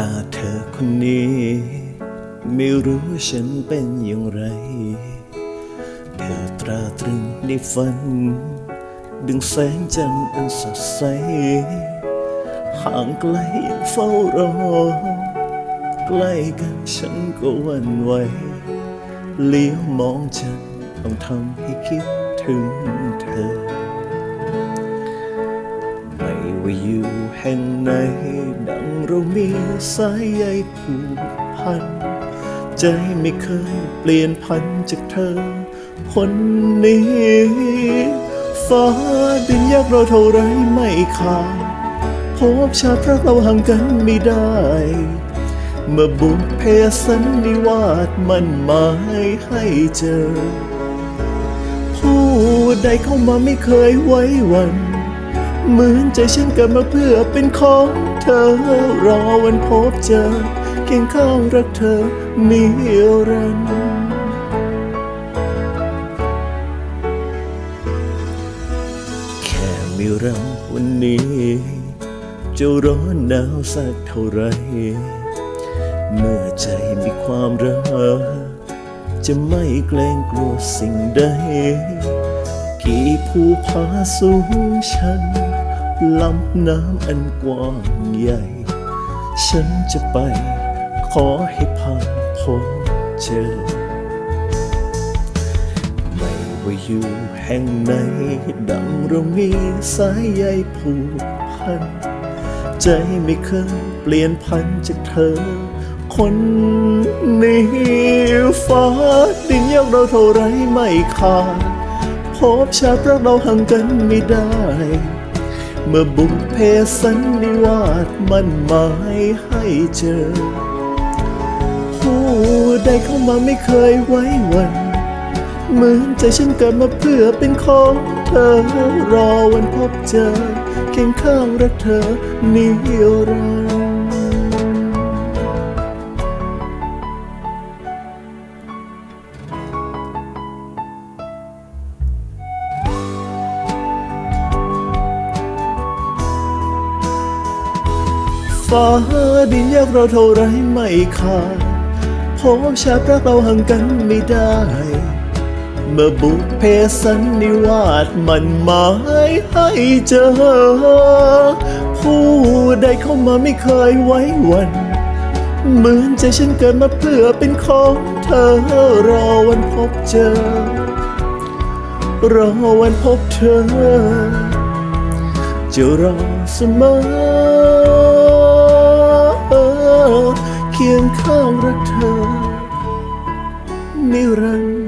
ตาเธอคนนี้ ไม่รู้ฉันเป็นอย่างไร เธอตราตรึงในฝัน ดึงแสงจันทร์อันสดใส ห่างไกลยังเฝ้ารอ ใกล้กันฉันก็วันไหวเลี้ยวมองจันต้องทำให้คิดถึงเธอ ว่าอยู่แห่งไหน ดังเรามีสายใยผูกพัน ใจไม่เคยเปลี่ยนพันจากเธอ คนนี้ ฟ้าดินยากเราเท่าไรไม่ขาดพบชาติรักเราห่างกันไม่ได้ เมื่อบุญเพสันนิวาสมันหมายให้เจอ ผู้ใดเข้ามาไม่เคยไว้วัน เหมือนใจฉันเกิดมาเพื่อเป็นของเธอ รอวันพบเจอเคียงข้างรักเธอนิรันดร์แค่มีเราวันนี้ จะร้อนหนาวสักเท่าไร เมื่อใจมีความรัก จะไม่เกรงกลัวสิ่งใด กี่ภูผาสูงชันลำน้ำอันกว้างใหญ่ ฉันจะไปขอให้ผ่านพบเจอ ไม่ว่าอยู่แห่งไหนดังเรามีสายใยผูกพัน ใจไม่เคยเปลี่ยนพันจากเธอ คนนี้ฟ้าดินยกเราเท่าไรไม่ขาด พบชาติรักเราห่างกันไม่ได้ เมื่อบุญเพสันนิวาสมันหมายให้เจอ ผู้ใดเข้ามาไม่เคยไว้วันเหมือนใจฉันเกิดมาเพื่อเป็นของเธอ รอวันพบเจอเคียงข้างรักเธอนิรันดร์ ฟ้าดินยกเราเท่าไรไม่ขาดพบชาติรักเราห่างกันไม่ได้ เมื่อบุพเพสันนิวาสมันหมายให้เจอ ผู้ใดเข้ามาไม่เคยไว้วันเหมือนใจฉันเกิดมาเพื่อเป็นของเธอรอวันพบเจอ รอวันพบเธอ จะรอเสมอ เคียงข้างรักเธอ นิรันดร์